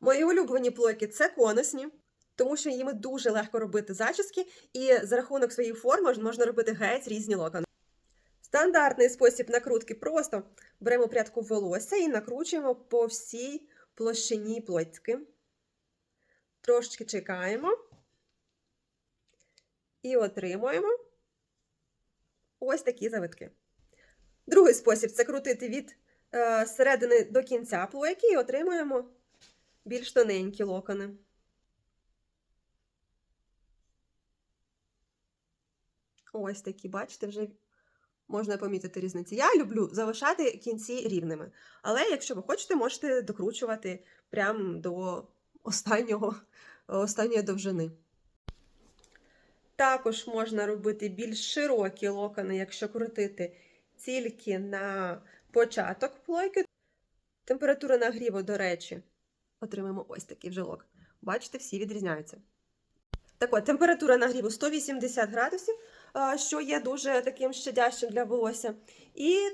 Мої улюблені плойки це конусні, тому що їми дуже легко робити зачіски, і за рахунок своєї форми можна робити геть різні локони. Стандартний спосіб накрутки просто беремо прядку волосся і накручуємо по всій площині плойки. Трошечки чекаємо і отримуємо ось такі завитки. Другий спосіб це крутити від е, середини до кінця плойки і отримуємо більш тоненькі локони. Ось такі, бачите, вже можна помітити різниці. Я люблю залишати кінці рівними. Але якщо ви хочете, можете докручувати прямо до останнього, останньої довжини. Також можна робити більш широкі локони, якщо крутити тільки на початок плойки. Температура нагріву, до речі, отримаємо ось такий вже лок. Бачите, всі відрізняються. Так от, температура нагріву 180 градусів, що є дуже таким щадящим для волосся. І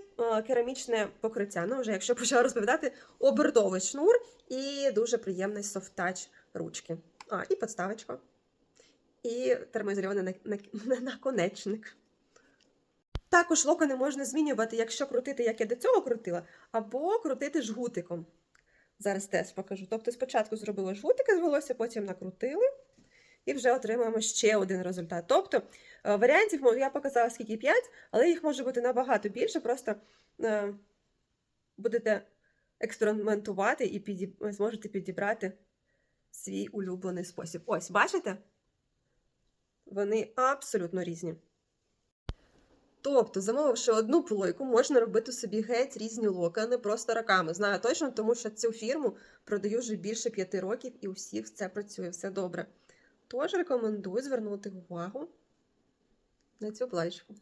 керамічне покриття. Ну, вже якщо почала розповідати, обердовий шнур і дуже приємний софт-тач ручки. А, і подставочка. І термоізольований на- на- наконечник. Також локони можна змінювати, якщо крутити, як я до цього крутила, або крутити жгутиком. Зараз теж покажу. Тобто спочатку зробили жгутики з волосся, потім накрутили і вже отримаємо ще один результат. Тобто е, варіантів я показала скільки 5, але їх може бути набагато більше. Просто е, будете експериментувати і піді... зможете підібрати свій улюблений спосіб. Ось, бачите? Вони абсолютно різні. Тобто, замовивши одну плойку, можна робити собі геть різні локони просто роками. Знаю точно, тому що цю фірму продаю вже більше п'яти років і у всіх це працює, все добре. Тож рекомендую звернути увагу на цю плечку.